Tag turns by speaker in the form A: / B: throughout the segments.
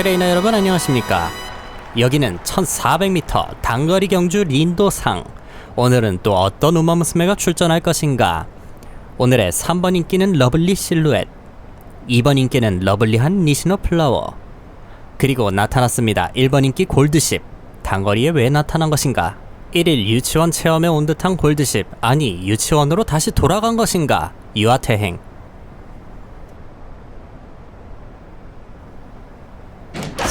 A: 트레이너 여러분 안녕하십니까? 여기는 1400m 단거리 경주 린도상. 오늘은 또 어떤 우마무스메가 출전할 것인가? 오늘의 3번 인기는 러블리 실루엣 2번 인기는 러블리한 니시노 플라워 그리고 나타났습니다. 1번 인기 골드십. 단거리에 왜 나타난 것인가? 1일 유치원 체험에 온 듯한 골드십 아니 유치원으로 다시 돌아간 것인가? 유아퇴행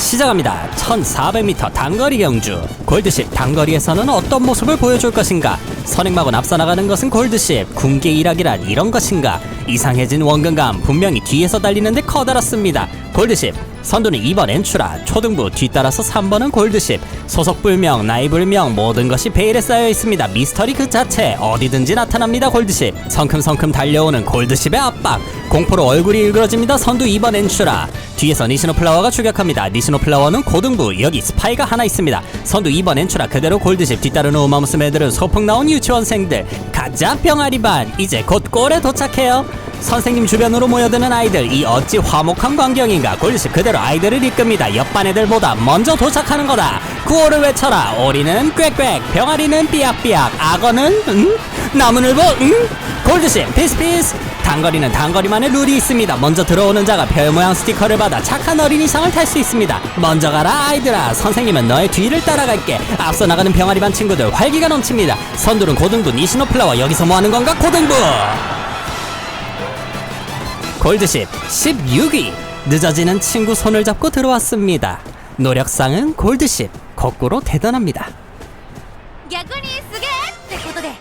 A: 시작합니다. 1400m 단거리 경주. 골드십 단거리에서는 어떤 모습을 보여줄 것인가? 선행막은 앞서 나가는 것은 골드십. 군계 일학이란 이런 것인가? 이상해진 원근감 분명히 뒤에서 달리는데 커다랗습니다. 골드십. 선두는 2번 엔츄라, 초등부 뒤따라서 3번은 골드십. 소속 불명, 나이 불명 모든 것이 베일에 쌓여 있습니다. 미스터리 그 자체 어디든지 나타납니다. 골드십. 성큼성큼 달려오는 골드십의 압박. 공포로 얼굴이 일그러집니다. 선두 2번 엔츄라. 뒤에서 니시노 플라워가 추격합니다. 니시노 플라워는 고등부 여기 스파이가 하나 있습니다. 선두 2번 엔츄라 그대로 골드십 뒤따르는 우마무스 애들은 소풍 나온 유치원생들 가짜 병아리반 이제 곧 골에 도착해요. 선생님 주변으로 모여드는 아이들 이 어찌 화목한 광경인가 골드십 그대로 아이들을 이끕니다. 옆반 애들보다 먼저 도착하는 거다. 구호를 외쳐라. 오리는 꽥꽥 병아리는 삐약삐약 악어는 응? 나무늘 보 응? 골드십 피스피스 단거리는 단거리만의 룰이 있습니다. 먼저 들어오는 자가 별 모양 스티커를 받아 착한 어린이상을 탈 수 있습니다. 먼저 가라 아이들아. 선생님은 너의 뒤를 따라갈게. 앞서 나가는 병아리반 친구들 활기가 넘칩니다. 선두는 고등부 니시노 플라워 여기서 뭐 하는 건가 고등부. 골드십 16위 늦어지는 친구 손을 잡고 들어왔습니다. 노력상은 골드십 거꾸로 대단합니다.
B: 逆にすげえってことで